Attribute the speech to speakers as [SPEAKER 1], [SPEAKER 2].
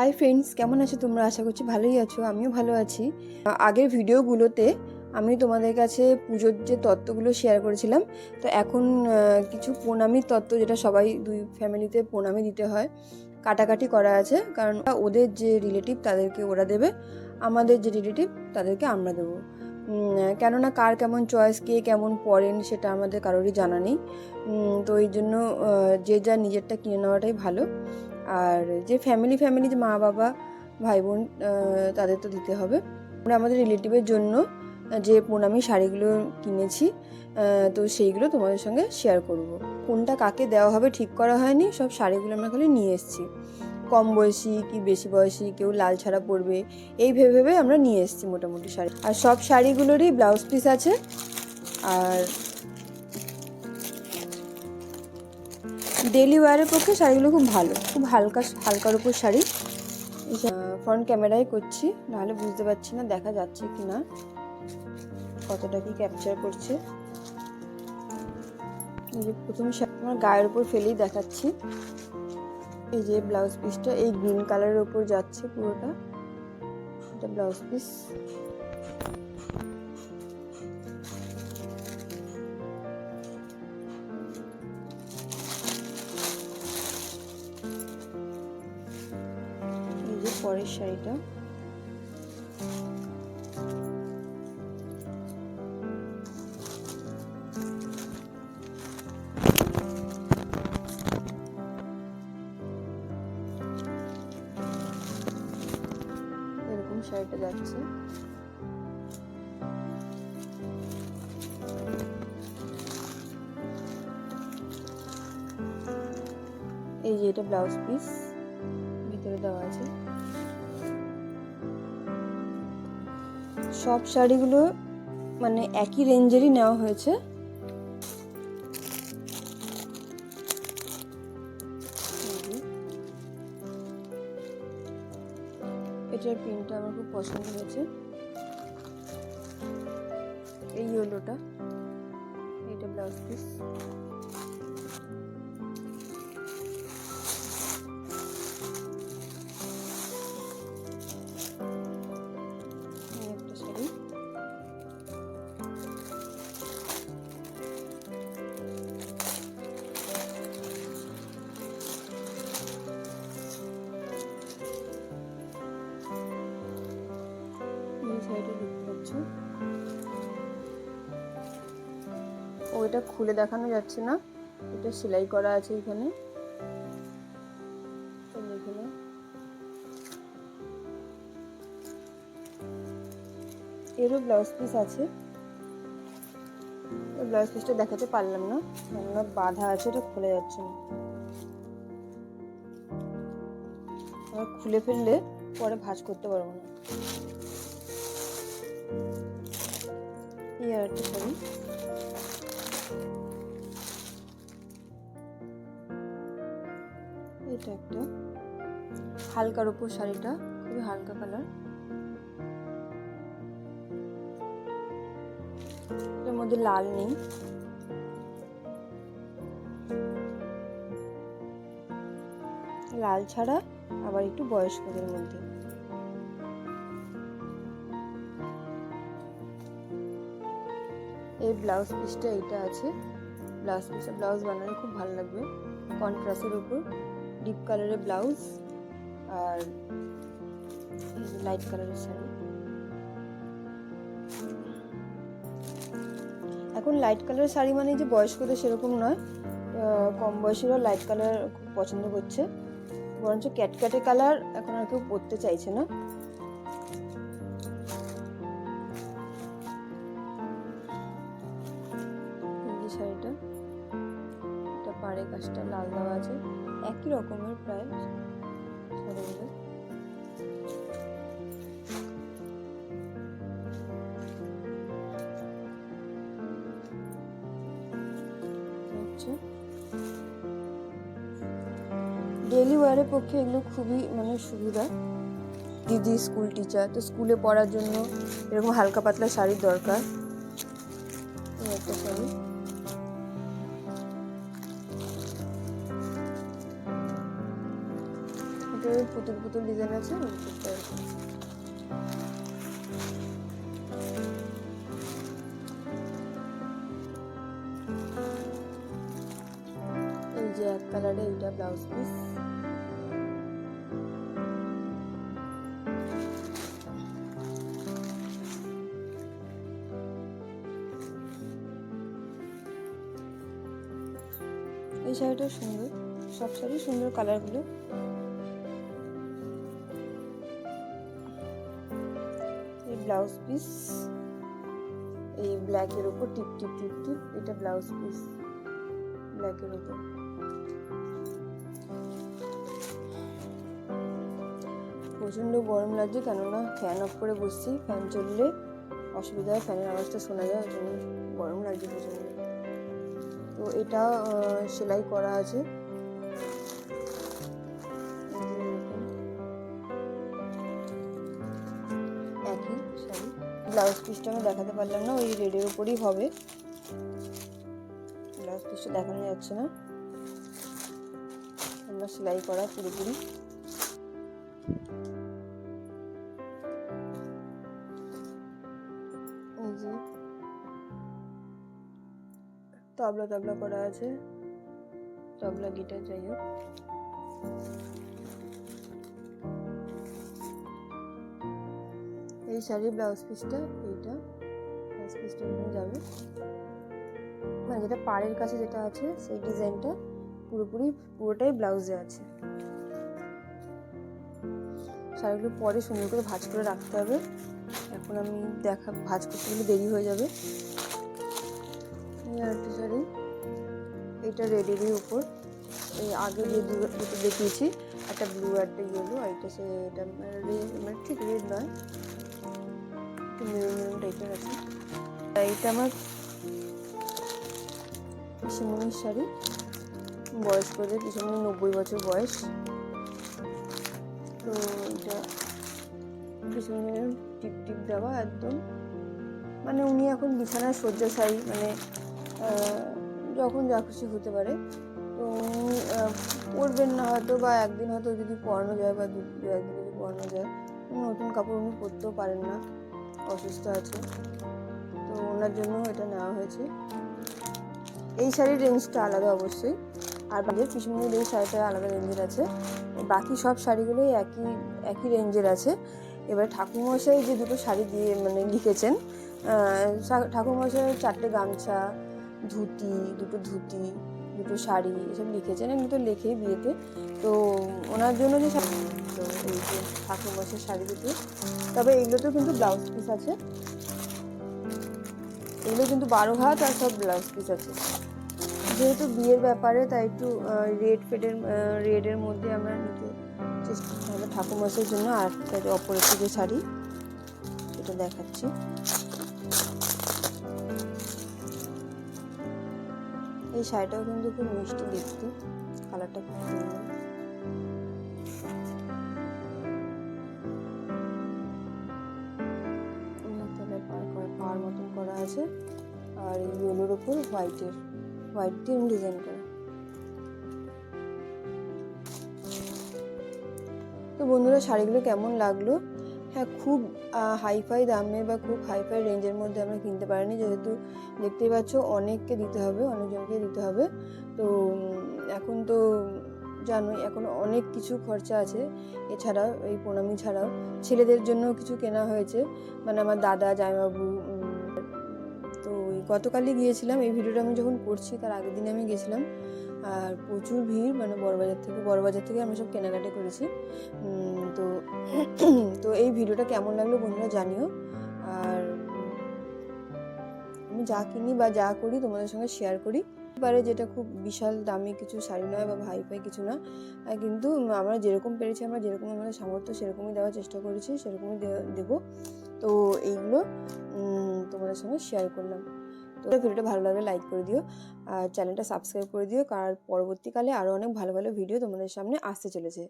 [SPEAKER 1] Hi friends কেমন আছো তোমরা? আশা করছি ভালোই আছো, আমিও ভালো আছি। আগের ভিডিওগুলোতে আমি তোমাদের কাছে পুজোর যে তত্ত্বগুলো শেয়ার করেছিলাম, তো এখন কিছু প্রণামীর তত্ত্ব যেটা সবাই, দুই ফ্যামিলিতে প্রণামী দিতে হয়, কাটাকাটি করা আছে। কারণ ওদের যে রিলেটিভ তাদেরকে ওরা দেবে, আমাদের যে রিলেটিভ তাদেরকে আমরা দেবো। কেননা কার কেমন চয়েস কে কেমন পড়েন সেটা আমাদের কারোরই জানা নেই। তো এই জন্য যে যা নিজেরটা কিনে নেওয়াটাই ভালো। আর যে ফ্যামিলি ফ্যামিলি যে মা বাবা ভাই বোন তাদের তো দিতে হবে। আমরা আমাদের রিলেটিভের জন্য যে প্রণামী শাড়িগুলো কিনেছি তো সেইগুলো তোমাদের সঙ্গে শেয়ার করব। কোনটা কাকে দেওয়া হবে, ঠিক করা হয়নি, সব শাড়িগুলো আমরা খালি নিয়ে এসেছি। কম বয়সী কি বেশি বয়সী, কেউ লাল ছাড়া পরবে, এই ভেবে ভেবে আমরা নিয়ে এসেছি মোটামুটি শাড়ি। আর সব শাড়িগুলোরই ব্লাউজ পিস আছে। আর ডেলি ওয়ারের পক্ষে শাড়িগুলো খুব ভালো, খুব হালকা, হালকার উপর শাড়ি। ফ্রন্ট ক্যামেরায় করছি, নাহলে বুঝতে পারছি না দেখা যাচ্ছে কি না কতটা কি ক্যাপচার করছে। এই যে, প্রথমে শাড়ি আমার গায়ের উপর ফেলেই দেখাচ্ছি। এই যে ব্লাউজ পিসটা এই গ্রিন কালারের উপর যাচ্ছে পুরোটা। এটা ব্লাউজ পিস পরের শাড়িটা এরকম শাড়িটা যাচ্ছে। এই যে এটা ব্লাউজ পিস। সব শাড়িগুলো মানে একই রেঞ্জেরই নেওয়া হয়েছে। এটার প্রিন্টটা আমার খুব পছন্দ হয়েছে। এই ইয়েলোটা এটা ব্লাউজ পিস। এটা খুলে দেখানো যাচ্ছে না। এটা সেলাই করা আছে এখানে। এরও ব্লাউজ পিস আছে। ব্লাউজ পিসটা দেখাতে পারলাম না। কেননা বাঁধা আছে, এটা খুলে যাচ্ছে না। খুলে ফেললে পরে ভাঁজ করতে পারব না। এই একটা এটা একটা। হালকার উপর শাড়িটা, খুবই হালকা কালারের মধ্যে লাল নেই। লাল ছাড়া আবার একটু বয়স্কদের মধ্যে। এই ব্লাউজ পিসটা এইটা আছে। ব্লাউজ পিসটা ব্লাউজ বানালে খুব ভালো লাগবে। কন্ট্রাস্টের উপর। ডিপ কালারের ব্লাউজ আর লাইট কালারের শাড়ি। এখন লাইট কালারের শাড়ি মানে যে বয়স্কদের সেরকম নয় কম বয়সেরও লাইট কালার খুব পছন্দ করছে। বরঞ্চ ক্যাটক্যাটে কালার এখন আর কেউ পরতে চাইছে না। ওয়ারের পক্ষে এগুলো খুবই মানে সুবিধা। দিদি স্কুল টিচার তো স্কুলে পড়ার জন্য এরকম হালকা পাতলা শাড়ির দরকার। শাড়ি পুতুল পুতুল ডিজাইন আছে। এই যে এক কালারে এইটা ব্লাউজ পিস শাড়িটা সুন্দর, সব শাড়ি সুন্দর কালারগুলো। এই ব্লাউজ পিস, এই ব্ল্যাকের উপর টিপ টিপ টিপ টিপ, এটা ব্লাউজ পিস, ব্ল্যাকের উপর। প্রচণ্ড গরম লাগছে, কেননা ফ্যান অফ করে বসছি ফ্যান চললে অসুবিধা হয় ফ্যানের আওয়াজটা শোনা যায় ওই জন্য গরম লাগছে প্রচণ্ড। তো এটা সেলাই করা আছে। একই শাড়ি ব্লাউজ পিসটা আমি দেখাতে পারলাম না, ওই রেডের উপরই হবে। ব্লাউজ পিসটা দেখানো যাচ্ছে না। আমরা সেলাই করা পুরোপুরি তবলা তবলা করা আছে। তবলা, গিটার, যাই হোক। এই শাড়ির ব্লাউজ পিসটা, এইটা। ব্লাউজ পিসটা যাবে। মানে যেটা পাড়ের কাছে যেটা আছে, সেই ডিজাইনটা পুরোপুরি, পুরোটাই ব্লাউজে আছে। শাড়িগুলো পরে সুন্দর করে ভাঁজ করে রাখতে হবে। এখন আমি দেখা, ভাঁজ করতে গেলে দেরি হয়ে যাবে। আরেকটা শাড়ি এটা রেডেরই উপর। এই আগে যে দুটো দেখিয়েছি, একটা ব্লু, একটা ইয়েলো আর এটা সে এটা রেড মানে ঠিক রেড নয়। একটু মেরুন মেরুন টাইপের আছে। এটা আমার পিসিমণির শাড়ি। বয়স্কদের পিসিমণি, নব্বই বছর বয়স। তো এটা পিসিমণির টিপ টিপ দেওয়া একদম। মানে উনি এখন বিছানায় শয্যাশায়ী মানে যখন যা খুশি হতে পারে। তো পরবেন না হয়তো বা একদিন হয়তো যদি পরানো যায় বা দু একদিন যদি পরানো যায়। নতুন কাপড় উনি পরতেও পারেন না। অসুস্থ আছে। তো ওনার জন্য এটা নেওয়া হয়েছে। এই শাড়ির রেঞ্জটা আলাদা অবশ্যই। আর বাকি পিছনের এই শাড়িটা আলাদা রেঞ্জের আছে। বাকি সব শাড়িগুলোই একই একই রেঞ্জের আছে। এবার ঠাকুরমশাই যে দুটো শাড়ি দিয়ে মানে লিখেছেন ঠাকুরমশাই চারটে গামছা ধুতি, দুটো ধুতি, দুটো শাড়ি এসব লিখেছেন। এমনি তো লেখেই বিয়েতে। তো ওনার জন্য যে যে ঠাকুরমশাই শাড়ি দুটো, তবে এগুলোতেও কিন্তু ব্লাউজ পিস আছে। এগুলো কিন্তু বারো হাত আর সব ব্লাউজ পিস আছে। যেহেতু বিয়ের ব্যাপারে, তাই একটু রেড ফেডের রেডের মধ্যে আমরা নিতে চেষ্টা করব। ঠাকুরমশাইয়ের জন্য আর একটা অপর একটি যে শাড়ি সেটা দেখাচ্ছি। এই শাড়িটাও কিন্তু খুব মিষ্টি দেখতে, কালারটা খুব সুন্দর। মতন করা আছে। আর এই ইয়েলোর ওপর হোয়াইটের, হোয়াইট দিয়ে ডিজাইন করা। তো বন্ধুরা, শাড়িগুলো কেমন লাগল? হ্যাঁ খুব হাইফাই দামে বা খুব হাইফাই রেঞ্জের মধ্যে আমরা কিনতে পারিনি। যেহেতু দেখতেই পাচ্ছ অনেককে দিতে হবে, অনেকজনকে দিতে হবে। তো এখন তো জানোই, এখন অনেক কিছু খরচা আছে। এছাড়াও, এই প্রণামী ছাড়াও ছেলেদের জন্য কিছু কেনা হয়েছে। মানে আমার দাদা, জামাইবাবু তো গতকালই গিয়েছিলাম। এই ভিডিওটা আমি যখন করছি, তার আগের দিনে আমি গেছিলাম। আর প্রচুর ভিড় মানে বড়বাজার থেকে বড়বাজার থেকে আমি সব কেনাকাটি করেছি। তো তো এই ভিডিওটা কেমন লাগল বন্ধুরা জানিও। আর আমি যা কিনি বা যা করি তোমাদের সঙ্গে শেয়ার করি। এবারে যেটা খুব বিশাল দামি কিছু শাড়ি নয় বা ভাই ফাই কিছু না কিন্তু আমরা যেরকম পেরেছি, আমরা যেরকম আমাদের সামর্থ্য সেরকমই দেওয়ার চেষ্টা করেছি, সেরকমই দেবো। তো এইগুলো তোমাদের সঙ্গে শেয়ার করলাম। তো ভিডিওটা ভালো লাগলে লাইক করে দিও আর চ্যানেলটা সাবস্ক্রাইব করে দিও, কারণ পরবর্তীকালে আরও অনেক ভালো ভালো ভিডিও তোমাদের সামনে আসতে চলেছে।